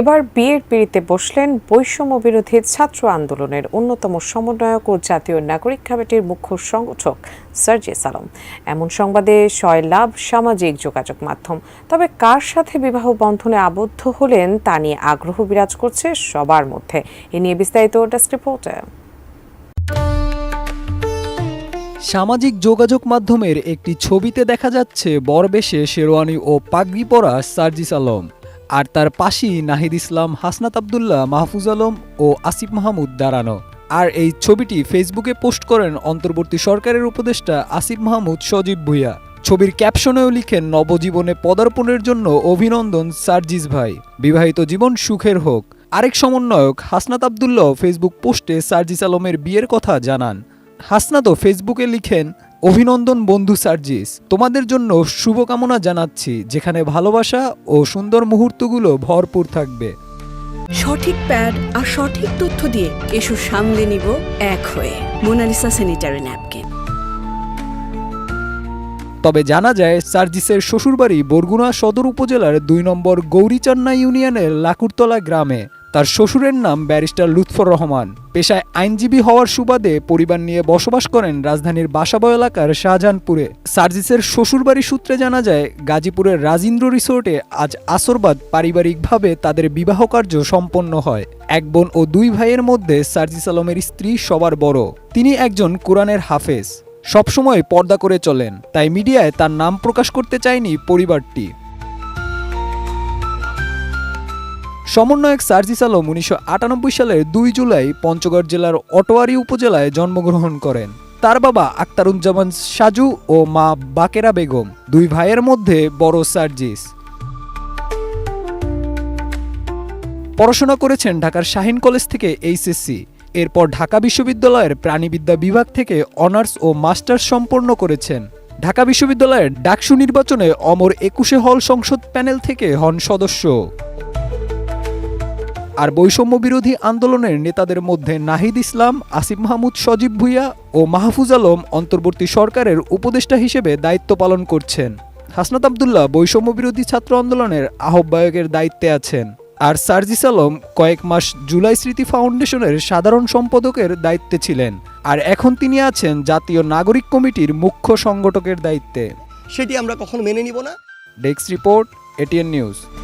এবার বিয়ের পিড়িতে বসলেন বৈষম্য বিরোধী ছাত্র আন্দোলনের অন্যতম সমন্বয়ক ও জাতীয় নাগরিক কমিটির মুখ্য সংগঠক সার্জিস আলম। এমন সংবাদে শয় লাভ সামাজিক যোগাযোগ মাধ্যম। তবে কার সাথে বিবাহ বন্ধনে আবদ্ধ হলেন তা নিয়ে আগ্রহ বিরাজ করছে সবার মধ্যে। এ নিয়ে বিস্তারিত ডেস্ক রিপোর্টে। সামাজিক যোগাযোগ মাধ্যমের একটি ছবিতে দেখা যাচ্ছে বরবেশে শেরওয়ানি ও পাগড়ি পরা সার্জিস আলম। আর তার পাশেই নাহিদ ইসলাম, হাসনাত আবদুল্লাহ, মাহফুজ আলম ও আসিফ মাহমুদ দাঁড়ানো। আর এই ছবিটি ফেসবুকে পোস্ট করেন অন্তর্বর্তী সরকারের উপদেষ্টা আসিফ মাহমুদ সজীব ভুইয়া। ছবির ক্যাপশনেও লিখেন, নবজীবনে পদার্পণের জন্য অভিনন্দন, সার্জিস ভাই। বিবাহিত জীবন সুখের হোক। আরেক সমন্বয়ক হাসনাত আবদুল্লাহ ফেসবুক পোস্টে সার্জিস আলমের বিয়ের কথা জানান। হাসনাতও ফেসবুকে লিখেন অভিনন্দন বন্ধু সার্জিস। তোমাদের জন্য শুভকামনা জানাচ্ছি যেখানে ভালোবাসা ও সুন্দর মুহূর্তগুলো ভরপুর থাকবে। সঠিক প্যাড আর সঠিক তথ্য দিয়ে এসব সামলে নিব এক হয়ে মোনালিসা স্যানিটারি ন্যাপকিন। তবে জানা যায় সার্জিসের শ্বশুরবাড়ি বরগুনা সদর উপজেলার দুই নম্বর গৌরীচান্না ইউনিয়নের লাকুরতলা গ্রামে। তার শ্বশুরের নাম ব্যারিস্টার লুৎফর রহমান। পেশায় আইনজীবী হওয়ার সুবাদে পরিবার নিয়ে বসবাস করেন রাজধানীর বাসাবয় এলাকার শাহজাহানপুরে। সার্জিসের শ্বশুরবাড়ি সূত্রে জানা যায়, গাজীপুরের রাজীন্দ্র রিসোর্টে আজ আসরবাদ পারিবারিকভাবে তাদের বিবাহ কার্য সম্পন্ন হয়। এক বোন ও দুই ভাইয়ের মধ্যে সার্জিস আলমের স্ত্রী সবার বড়। তিনি একজন কোরআনের হাফেজ। সবসময় পর্দা করে চলেন, তাই মিডিয়ায় তার নাম প্রকাশ করতে চায়নি পরিবারটি। সমন্বয়ক সার্জিস আলম উনিশশো আটানব্বই সালের দুই জুলাই পঞ্চগড় জেলার অটোয়ারি উপজেলায় জন্মগ্রহণ করেন। তার বাবা আক্তারুজ্জামান সাজু ও মা বাকেরা বেগম, দুই ভাইয়ের মধ্যে বড় সার্জিস। পড়াশোনা করেছেন ঢাকার শাহিন কলেজ থেকে এইচএসসি। এরপর ঢাকা বিশ্ববিদ্যালয়ের প্রাণীবিদ্যা বিভাগ থেকে অনার্স ও মাস্টার্স সম্পন্ন করেছেন। ঢাকা বিশ্ববিদ্যালয়ের ডাকসু নির্বাচনে অমর একুশে হল সংসদ প্যানেল থেকে হন সদস্য। আর বৈষম্য বিরোধী আন্দোলনের নেতাদের মধ্যে নাহিদ ইসলাম আসিফ মাহমুদ সজীব ভুইয়া ও মাহফুজ আলম অন্তর্বর্তী সরকারের উপদেষ্টা হিসেবে দায়িত্ব পালন করছেন। হাসনাত আবদুল্লাহ বৈষম্য বিরোধী ছাত্র আন্দোলনের আহ্বায়কের দায়িত্বে আছেন। আর সার্জিস আলম কয়েক মাস জুলাই স্মৃতি ফাউন্ডেশনের সাধারণ সম্পাদকের দায়িত্বে ছিলেন। আর এখন তিনি আছেন জাতীয় নাগরিক কমিটির মুখ্য সংগঠকের দায়িত্বে। সেটি আমরা কখনো মেনে নিব না। Desk report ATN news.